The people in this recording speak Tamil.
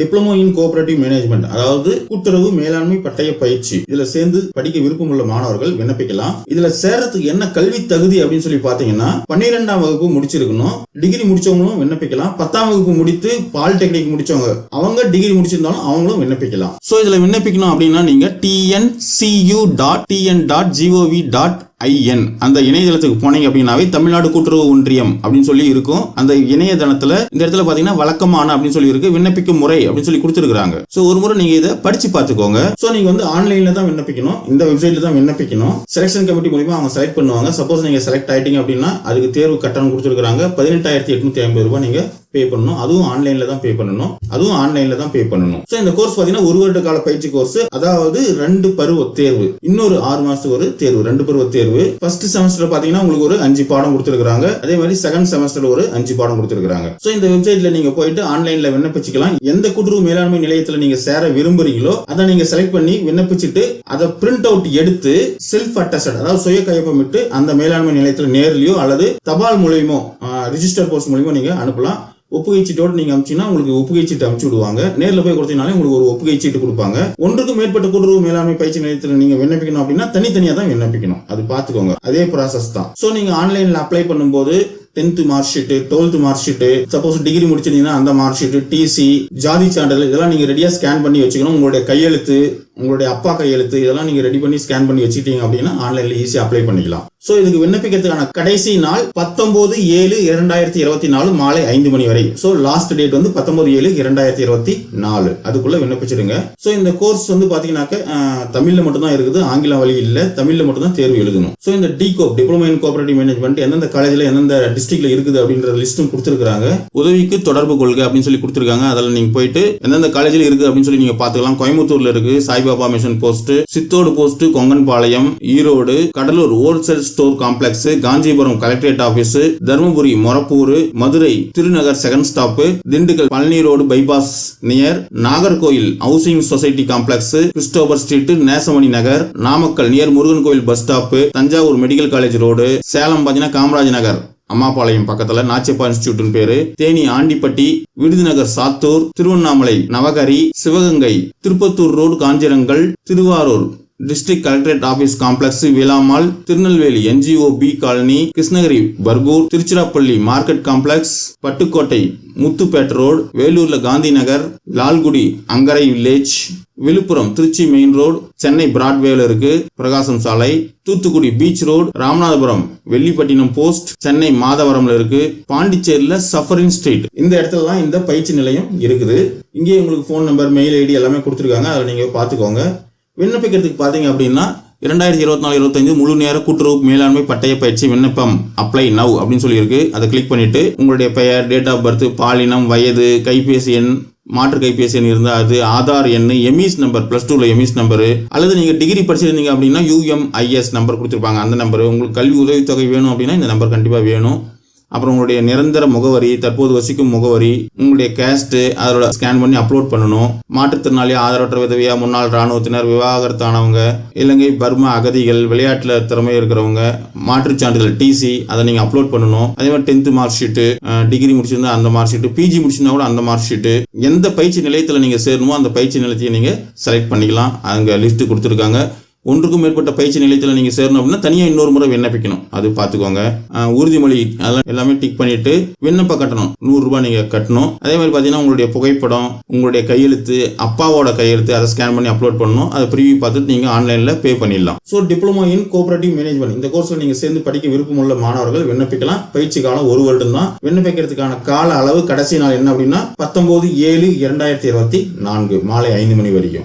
டிப்ளமோ இன் கோஆபரேட்டிவ் மேனேஜ்மெண்ட் அதாவது கூட்டுறவு மேலாண்மை பட்டய பயிற்சி. இதுல சேர்ந்து படிக்க விருப்பம் உள்ள மாணவர்கள் விண்ணப்பிக்கலாம். இதுல சேர்றதுக்கு என்ன கல்வி தகுதி அப்படின்னு சொல்லி பாத்தீங்கன்னா பன்னிரெண்டாம் வகுப்பு முடிச்சிருக்கணும். டிகிரி முடிச்சவங்களும் விண்ணப்பிக்கலாம். பத்தாம் வகுப்பு முடித்து பாலிடெக்னிக் முடிச்சவங்க அவங்க டிகிரி முடிச்சிருந்தாலும் அவங்களும் விண்ணப்பிக்கலாம். சோ இதுல விண்ணப்பிக்கணும் அப்படின்னா நீங்க TNCU dot TN dot gov dot in. அந்த இணையதளத்துக்கு போனீங்க அப்படின்னாவே தமிழ்நாடு கூட்டுறவு ஒன்றியம் அப்படின்னு சொல்லி இருக்கும். அந்த இணையதளத்துல இந்த இடத்துல பாத்தீங்கன்னா வழக்கமான அப்படின்னு சொல்லி இருக்கு விண்ணப்பிக்கும் முறை அப்படின்னு சொல்லி கொடுத்துருக்காங்க சோ ஒரு முறை நீங்க இதை படிச்சு பார்த்துக்கோங்க. சோ நீங்க வந்து ஆன்லைன்ல தான் விண்ணப்பிக்கணும். இந்த வெப்சைட்ல தான் விண்ணப்பிக்கணும். செலெக்ஷன் கமிட்டி மூலியமா அவங்க செலக்ட் பண்ணுவாங்க. சப்போஸ் நீங்க செலக்ட் ஆயிட்டீங்க அப்படின்னா அதுக்கு தேர்வு கட்டணம் கொடுத்துருக்காங்க பதினெட்டாயிரத்தி எட்நூத்தி ஐம்பது ரூபாய் நீங்க பே பண்ணணும். அதுவும் ஆன்லைன்ல தான் பே பண்ணணும். அதுவும் ஆன்லைன்ல தான் பே பண்ணணும். சோ இந்த கோர்ஸ் பாத்தீங்கன்னா ஒரு வருட கால பயிற்சி கோர்ஸ் அதாவது ரெண்டு பருவ தேர்வு இன்னொரு ஆறு மாசத்துக்கு ஒரு தேர்வு. ரெண்டு பருவ தேர்வு ஃபர்ஸ்ட் செமஸ்டர் பாத்தீங்கன்னா உங்களுக்கு ஒரு அஞ்சு பாடம் கொடுத்துருக்காங்க அதே மாதிரி செகண்ட் செமஸ்டர் ஒரு அஞ்சு பாடம் கொடுத்துருக்காங்க சோ இந்த வெப்சைட்ல நீங்க போயிட்டு ஆன்லைன்ல விண்ணப்பிச்சுக்கலாம். எந்த கூட்டுறவு மேலாண்மை நிலையத்துல நீங்க சேர விரும்புறீங்களோ அதை நீங்க செலக்ட் பண்ணி விண்ணப்பிச்சுட்டு அதை பிரிண்ட் அவுட் எடுத்து செல்ஃப் அட்டஸ்டட் அதாவது சுய கையொப்பமிட்டு அந்த மேலாண்மை நிலையத்துல நேர்லயோ அல்லது தபால் மூலியமோ ரிஜிஸ்டர் போஸ்ட் மூலியமோ நீங்க அனுப்பலாம். ஒப்புகை சீட்டோடு நீங்க அனுப்பிச்சீங்கன்னா உங்களுக்கு ஒப்புகை சீட்டு அமுச்சு விடுவாங்க. நேரில் போய் கொடுத்தீங்கனாலே உங்களுக்கு ஒரு ஒப்புகை சீட்டு கொடுப்பாங்க. ஒன்றுக்கு மேற்பட்ட கூட்டுறவு மேலாண்மை பயிற்சி நிலையத்தில் நீங்க விண்ணப்பிக்கணும் அப்படின்னா தனித்தனியா தான் விண்ணப்பிக்கணும். அது பாத்துக்கோங்க அதே ப்ராசஸ் தான். ஸோ நீங்க ஆன்லைன்ல அப்ளை பண்ணும்போது tenth mark sheet twelfth mark sheet suppose degree முடிச்சிருந்தீங்கன்னா அந்த மார்க் ஷீட்டு டிசி ஜாதி சான்றிதழ் இதெல்லாம் நீங்க ரெடியா ஸ்கேன் பண்ணி வச்சுக்கணும். உங்களுடைய கையெழுத்து உங்களுடைய அப்பா கையெழுத்து இதெல்லாம் நீங்க ரெடி பண்ணி ஸ்கேன் பண்ணி வச்சுட்டீங்க அப்படின்னா ஆன்லைன்ல ஈஸியாக அப்ளை பண்ணிக்கலாம். ஸோ இதுக்கு விண்ணப்பிக்கிறதுக்கான கடைசி நாள் பத்தொன்பது ஏழு இரண்டாயிரத்தி இருபத்தி நாலு மாலை ஐந்து மணி வரை. ஸோ லாஸ்ட் டேட் வந்து பத்தொன்பது ஏழு இரண்டாயிரத்தி இருபத்தி நாலு. அதுக்குள்ள விண்ணப்பிச்சிடுங்க. ஸோ இந்த கோர்ஸ் வந்து பாத்தீங்கன்னாக்க தமிழில் தமிழ்ல இருக்குது ஆங்கிலம் வழி இல்லை தமிழ்ல மட்டும் தான் தேர்வு எழுதணும். ஸோ இந்த டிகோப் டிப்ளமோ இன் கோஆபரேட்டிவ் மேனேஜ்மெண்ட் எந்தெந்த காலேஜ்ல எந்தெந்த டிஸ்ட்ரிக்ட்ல இருக்குது அப்படின்ற லிஸ்ட்டும் கொடுத்துருக்காங்க உதவிக்கு தொடர்பு கொள்கை அப்படின்னு சொல்லி கொடுத்துருக்காங்க. அதில் நீங்க போயிட்டு எந்தெந்த காலேஜில் இருக்கு அப்படின்னு சொல்லி நீங்க பாத்துக்கலாம் கோயம்புத்தூர்ல இருக்கு Saibaba mission post Chithode post Konganapalayam Erode Cuddalore wholesale store complex Kanchipuram collectorate office Dharmapuri Morappur Madurai Thirunagar second stop Dindigul Palani road bypass near Nagercoil housing society complex Christopher street Nesamani Nagar Namakkal near Murugan கோயில் bus stop Thanjavur medical college road Salem பாத்தீங்கன்னா காமராஜ் நகர் அம்மாபாளையம் பக்கத்துல நாச்சியப்பா இன்ஸ்டிடியூட்னு பேரு. Theni Andipatti Virudhunagar Sattur Tiruvannamalai நவகரி Sivaganga Tirupattur road Kanjirangal Tiruvarur district collectorate office complex விலாமால் Tirunelveli NGO B colony Krishnagiri Bargur Tiruchirappalli market complex Pattukkottai Muthupet road வேலூர்ல Gandhi Nagar Lalgudi Angarai village Villupuram Trichy main road Chennai பிராட்வேல இருக்கு பிரகாசம் சாலை Thoothukudi beach road Ramanathapuram Vellipattinam post Chennai மாதவரம்ல இருக்கு பாண்டிச்சேரியில சஃபரின் ஸ்ட்ரீட் இந்த இடத்துல தான் இந்த பயிற்சி நிலையம் இருக்குது. இங்கே உங்களுக்கு ஃபோன் நம்பர் மெயில் ஐடி எல்லாமே கொடுத்துருக்காங்க. அதில் நீங்கள் பார்த்துக்கோங்க. விண்ணப்பிக்கிறதுக்கு பார்த்தீங்க அப்படின்னா இரண்டாயிரத்தி இருபத்தி நாலு இருபத்தஞ்சு முழு நேர கூட்டுறவு மேலாண்மை பட்டய பயிற்சி விண்ணப்பம் அப்ளை நவ் அப்படின்னு சொல்லியிருக்கு. அதை கிளிக் பண்ணிட்டு உங்களுடைய பெயர் டேட் ஆஃப் பர்த் பாலினம் வயது கைபேசி எண் மாற்று கைபேசி எண் இருந்தால் அது ஆதார் எண் எம்இஸ் நம்பர் ப்ளஸ் டூவில் எம்இஸ் நம்பரு அல்லது நீங்கள் டிகிரி படிச்சிருந்தீங்க அப்படின்னா யூஎம்ஐஎஸ் நம்பர் கொடுத்துருப்பாங்க. அந்த நம்பர் உங்களுக்கு கல்வி உதவித்தொகை வேணும் அப்படின்னா இந்த நம்பர் கண்டிப்பாக வேணும். அப்புறம் உங்களுடைய நிரந்தர முகவரி தற்போது வசிக்கும் முகவரி உங்களுடைய கேஸ்ட் அதோட ஸ்கேன் பண்ணி அப்லோட் பண்ணணும். மாற்றுத்திறனாளி ஆதரவற்ற விதவியா முன்னாள் ராணுவத்தினர் விவாகரத்தானவங்க இலங்கை பர்மா அகதிகள் விளையாட்டுல திறமை இருக்கிறவங்க மாற்றுச் சான்றிதழ் டிசி அதை நீங்க அப்லோட் பண்ணணும். அதே மாதிரி டென்த் மார்க் ஷீட்டு டிகிரி முடிச்சிருந்தா அந்த மார்க் ஷீட்டு பிஜி முடிச்சிருந்தா கூட அந்த மார்க் ஷீட்டு எந்த பயிற்சி நிலையத்தில் நீங்க சேரணுமோ அந்த பயிற்சி நிலையத்தையும் நீங்க செலக்ட் பண்ணிக்கலாம். அங்க லிஸ்ட் கொடுத்துருக்காங்க. ஒன்றுக்கும் மேற்பட்ட பயிற்சி நிலையத்தில் நீங்கள் சேரணும் அப்படின்னா தனியாக இன்னொரு முறை விண்ணப்பிக்கணும். அது பார்த்துக்கோங்க. உறுதிமொழி அதெல்லாம் எல்லாமே டிக் பண்ணிட்டு விண்ணப்ப கட்டணும். நூறுரூபா நீங்கள் கட்டணும். அதே மாதிரி பார்த்தீங்கன்னா உங்களுடைய புகைப்படம் உங்களுடைய கையெழுத்து அப்பாவோட கையெழுத்து அதை ஸ்கேன் பண்ணி அப்லோட் பண்ணணும். அதை ப்ரிவியூ பார்த்துட்டு நீங்கள் ஆன்லைனில் பே பண்ணிடலாம். So diploma in cooperative management இந்த கோர்ஸில் நீங்கள் சேர்ந்து படிக்க விருப்பமுள்ள மாணவர்கள் விண்ணப்பிக்கலாம். பயிற்சி காலம் ஒரு வருடம் தான் விண்ணப்பிக்கிறதுக்கான கால அளவு கடைசி நாள் என்ன அப்படின்னா பத்தொன்பது ஏழு இரண்டாயிரத்தி இருபத்தி நான்கு மாலை ஐந்து மணி வரைக்கும்.